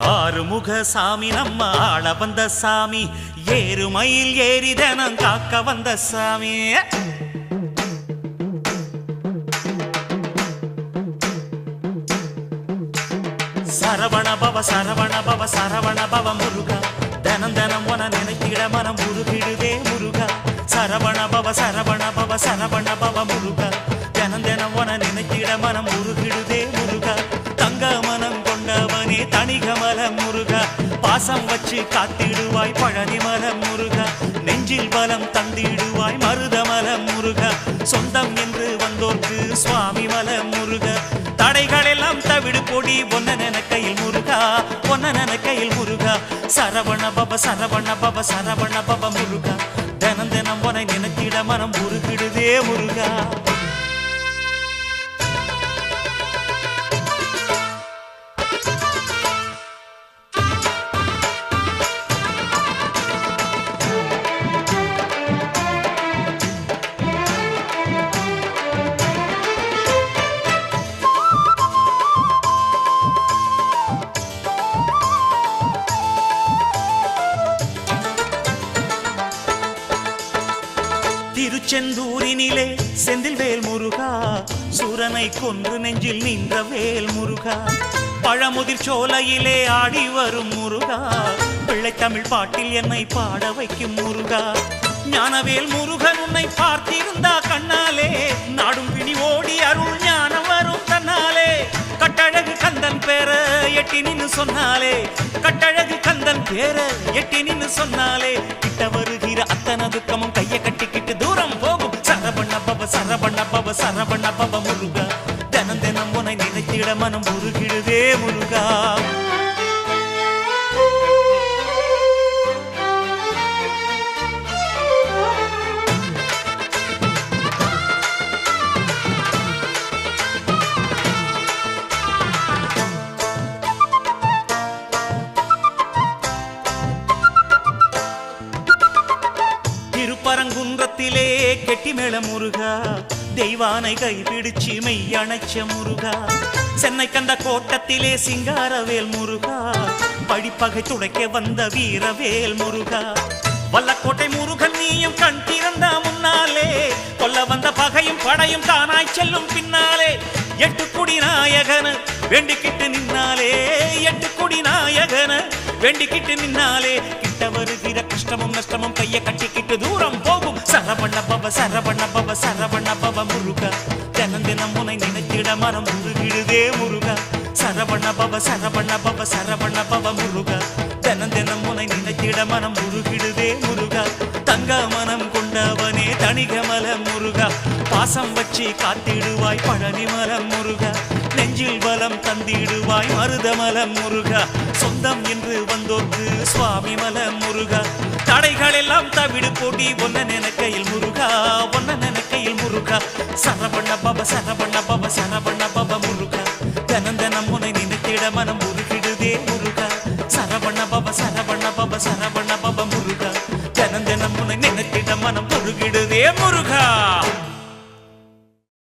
ஆறுமுக சாமி நம்ம ஆள வந்த சாமி. ஏறுமயில் ஏறிதனம் காக்க வந்த சாமி. சரவண பவ சரவண பவ சரவண பவ முருகா. தனம் தனம் உன நினைத்திட மனம் முருகிடுதே முருகா. சரவண பவ சரவண பவ சரவண பவ முருகா. பாசம் வச்சு காத்திடுவாய் பழனி மலம் முருகா. நெஞ்சில் பலம் தந்திடுவாய் மருதமலம் முருகா. சொந்தம் என்று வந்தோர்க்கு சுவாமி மலம் முருகா. தடைகள் எல்லாம் தவிடு பொடி ஒன்ன கையில் முருகா. ஒன்ன கையில் முருகா. சரவண பப சரவண பப சரவண பப முருகா. தினம் தினம் உன நினைத்திட மனம் முருகிடுதே முருகா. செந்தூரினிலே செந்தில் வேல் முருகா சூரனை கொன்று நெஞ்சில் நின்ற வேல் முருகா. பழமுதிர் சோலையிலே ஆடி வரும் முருகா பிள்ளை தமிழ் பாட்டில் என்னை பாட வைக்கும் முருகா. ஞானவேல் முருகன் உன்னை பார்த்திருந்தா கண்ணாலே நாடும் பிணி ஓடி அருள் ஞானம் வரும் தன்னாலே. கட்டழகு கந்தன் பேர எட்டி நின்னு சொன்னாலே கட்டழகு கந்தன் பேர எட்டி நின்னு சொன்னாலே கிட்ட வருகிற அத்தனை துக்கமும் நினைத்திட மனம் முருகிடுதே முருகா. பரங்குன்றத்திலே கெட்டிமேள முருகா. தெய்வானை கைபிடிச்சு மெய்யணைச்ச முருகா. சென்னை கண்ட கோட்டத்திலே சிங்காரவேல் முருகா. படிப்பகை துடைக்க வந்த வீரவேல் முருகா. வல்லக்கோட்டை முருகன் நீயும் கண் திறந்த முன்னாலே. கொல்ல வந்த பகையும் படையும் தானாய் செல்லும் பின்னாலே. எட்டு குடி நாயகன வேண்டிக்கிட்டு நின்னாலே. எட்டு குடி நாயகன வேண்டிக்கிட்டு நின்னாலே. கிட்ட வருகிற கஷ்டமும் நஷ்டமும் கைய கட்டிக்கிட்டு தூரம் சரவண பவ சரவண பவ சரவண பவ முருகா. தினம் தினம் உனை நினைத்திட மரம் முருகிடுதே முருகா. சரவண பவ சரவண பவ சரவண பவ முருகா. தினம் தினம் உனை நினைத்திட மனம் முருகிடுதே முருகா. தங்க மனம் கொண்டவனே தணிக முருகா. பாசம் வச்சு காத்திடுவாய் பழனி மலம் முருகா. நெஞ்சில் பலம் தந்திடுவாய் மருதமலம் முருகா. சொந்தம் என்று வந்தோர்க்கு சுவாமி மலம் முருகா. தடைகள் எல்லாம் தவிடு போட்டி. ஒன்ன நினைக்கையில் முருகா ஒன்ன நினைக்கையில் முருகா. சரவண்ண பாப சரவண்ண பாப சரவண்ண பாப முருகா. தனம் தனம் முனை நினைத்திட மனம் முருகிடுதே முருகா. சரவண்ண பாப சரவண்ண பாப சரவண்ண பாப முருகா. தனம் தினம் முனை நினைத்திட மனம் முருகிடுதே முருகா.